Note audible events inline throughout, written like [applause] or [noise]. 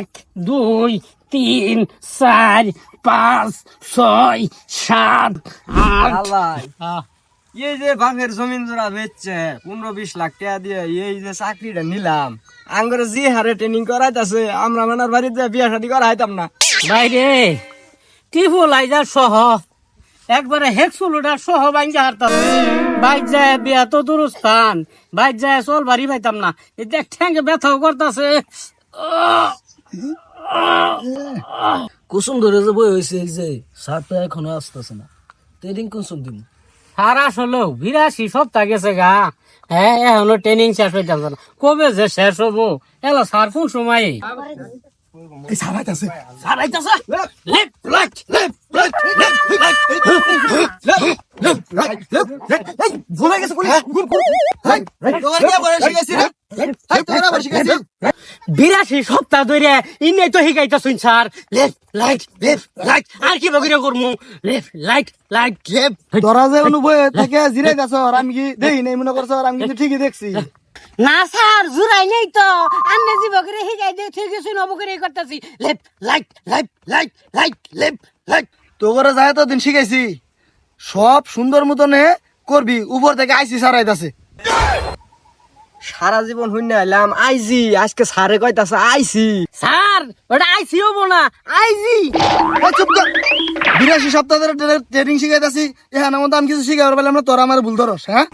এক দুই তিন চার পাঁচ ছয় সাত আট। এই যে বাপের জমিন জোড়া বেচছে পনেরো বিশ লাখ টাকা দিয়ে এই যে চাকরিটা নিলাম। আঙ্গরে যে হারে ট্রেনিং করাইতেছে আমরা মানার বাড়িতে বিয়া শাদি করাইতাম না। বাইরে টিফুলাইজার সহ? একবারে হেক্সুলুটার সহ বাইঞ্জা হারতাছে। বাইক যায় বিয়া তো দূরস্থান বাইক যায় চল বাড়ি পাইতাম না। এই দেখ ঠ্যাঙ্গে ব্যথাও করতেছে। কুসুম ধরে যে বই হয়েছে এই যে সারটা এখনও আসতেছে না ট্রেনিং কুসুম দিন আর আসলে বিরাশি সপ্তাহ গেছে গা হ্যাঁ এখনও ট্রেনিং শেষ হইতাছে না কবে যে শেষ হব এলো স্যার কোন সময় সারাইতাছে লেফট রাইট লেফট রাইট বিরাশি সপ্তাহ ধরে ইনে তো শিকাইতাছুন sir. Left right left right আর কি বগিরে করমু? লেফট রাইট রাইট লেফট তোরা যে অনুভব থেকে জিরাই যাচ্ছ আর আমি কি দেখি নাই মনে করছ আর আমি কিন্তু ঠিকই দেখছি। না স্যার জুরাই নেই তো। আন্নে জি বগিরে শিকাই দিয়ে ঠিক আছে নবগিরে করতেছি। Left right right right right left right তো করে যায় তো দিন শিখাইছি সব সুন্দর মতন করবি উপর থেকে আইসি সারাইতাছে সারা জীবন হইনা এলাম আইজি আজকে সারে কইতাছে আইসি। স্যার ওটা আইসি হব না আইজি চুপ কর। বিরাশি সপ্তাহ ধরে ট্রেনিং শিখাইতাছি এখানে মতো আমি কিছু শিখাবার পারলাম না তোরা আমার ভুল ধরস হ্যাঁ?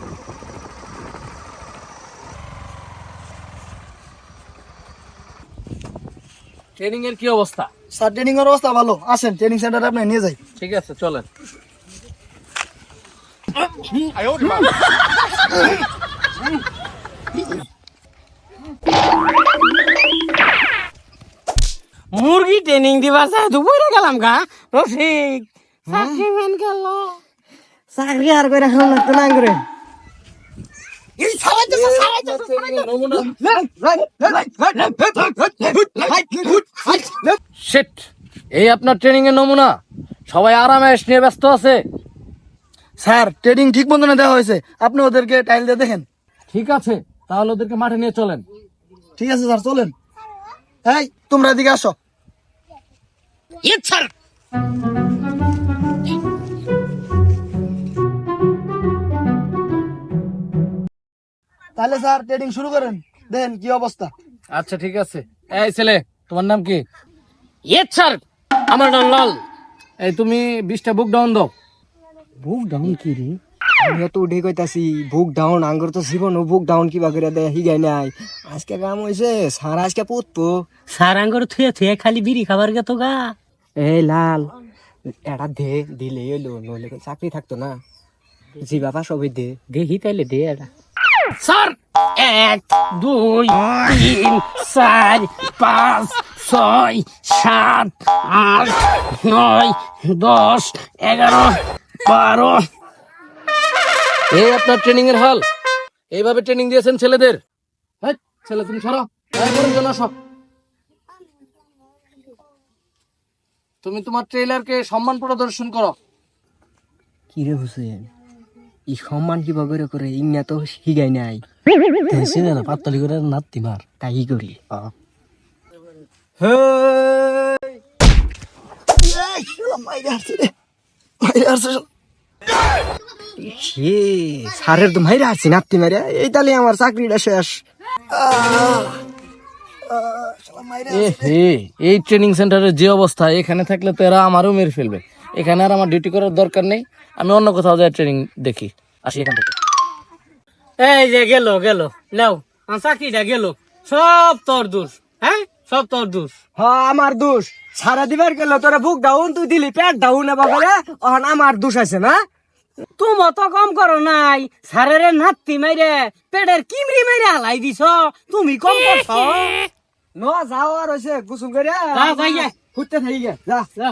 ট্রেনিং এর কি অবস্থা? স্যার ট্রেনিং এর অবস্থা ভালো আসেন ট্রেনিং সেন্টারে আপনি নিয়ে যাই। ঠিক আছে চলেন। মুরগি ট্রেনিং দিবার চাই তো বইরে গেলাম গা রফিক চাকরি ম্যান গেল চাকরি আর করে এখন লাগতো না করে এই আপনার ট্রেনিং এর নমুনা সবাই আরামে নিয়ে ব্যস্ত আছে স্যার ট্রেনিং ঠিক মতন দেওয়া হয়েছে আপনি ওদেরকে টাইল দিয়ে দেখেন ঠিক আছে তাহলে ওদেরকে মাঠে নিয়ে চলেন ঠিক আছে স্যার চলেন এই তোমরা এদিকে আসো। স্যার তাহলে স্যার ট্রেনিং শুরু করেন। দেখেন কি অবস্থা? আচ্ছা ঠিক আছে। এই ছেলে তোমার নাম কি? ইয়ে স্যার আমার নাম লাল। এই তুমি বিশটা বুক ডাউন দাও। বুক ডাউন কি রে? আমিও তো উঠে কইতাছি বুক ডাউন আঙ্গর তো জীবন বুক ডাউন কিবা করে দেয় হিগাই নাই। আজকে কাম হইছে সারা আজকে পড়তো স্যার আঙ্গর থুয়ে থুয়ে খালি বিড়ি খাবার গেতো গা। এই লাল এটা দে দিলে এলো নইলে চাকরি থাকতো না। জি বাবা সবই দে। দেখি তাইলে দে এটা। স্যার এক দুই তিন চার পাঁচ ছয় সাত আট নয় দশ এগারো বারো এই আপনার ট্রেনিং এর হল। এইভাবে ট্রেনিং দিয়েছেন ছেলেদের। ছেলে তুমি সরো। এই। তুমি তোমার ট্রেলারকে সম্মান প্রদর্শন করো। কি রে হুসেন? ই সম্মান কিবা করে? করে ইংনা তো হিগাই নাই। চিনে না পাতলি করে নাতি মার। তাই করি? সে সারের তো মাইরা আছি নাতি মারিয়া এই তাহলে আমার চাকরিটা শেষ। এই ট্রেনিং সেন্টারের যে অবস্থা এখানে থাকলে তো এরা আমারও মেরে ফেলবে। এখানে আর আমার ডিউটি করার দরকার নেই। আমি অন্য কোথাও যাই ট্রেনিং দেখি। আসি এখান থেকে। এই যে গেল গেল। নাও আমার চাকরিটা গেল। সব তোর দোষ হ্যাঁ? সব তোর দোষ। হ্যাঁ আমার দোষ। সারা দিবার গেল তোরা বুক ডাউন তুই দিলি পেট ডাউন এবার করে অহন আমার দোষ আছে না? তুমি তো কম করো নাই সারের নাতি মাইরে পেটের কিমরি মাইরে হালাই দিছ তুমি কম করছ [laughs] ন যাও আর হয়েছে কুসুম করে যা, যাই। ঘুরতে থাকি যা যা।